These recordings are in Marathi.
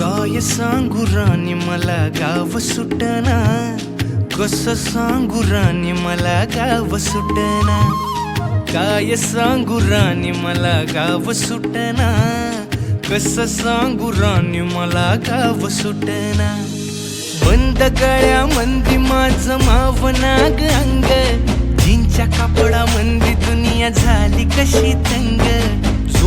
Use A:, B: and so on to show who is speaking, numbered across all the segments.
A: काय सांगू राणी मला गाव सुटना. कस सांगू राणी मला गाव सुटना. काय सांगू राणी मला गाव सुटना. कस सांगू राणी मला गाव सुटना. बंद गळ्या मंदी माझ मावनाग अंग. जिंच्या कापडा मंदी दुनिया झाली कशी तंग.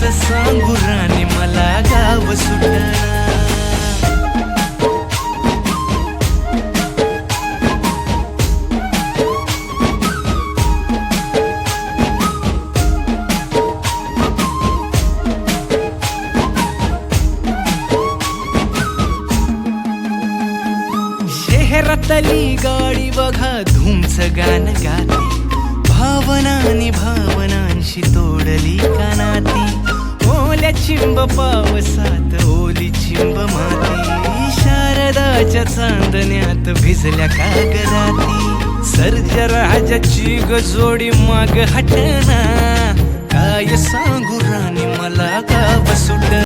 A: कस सांगू राणी मला गाव सुटना शहरातली गाडी बघा धुमच गाण गाते. भावनानी भावनांशी तोडली काना. चिंब पावसात ओली चिंब माती. शारदाच्या चांदण्यात भिजल्या कागदाती. सर्जराजाची गजोडी माग हटना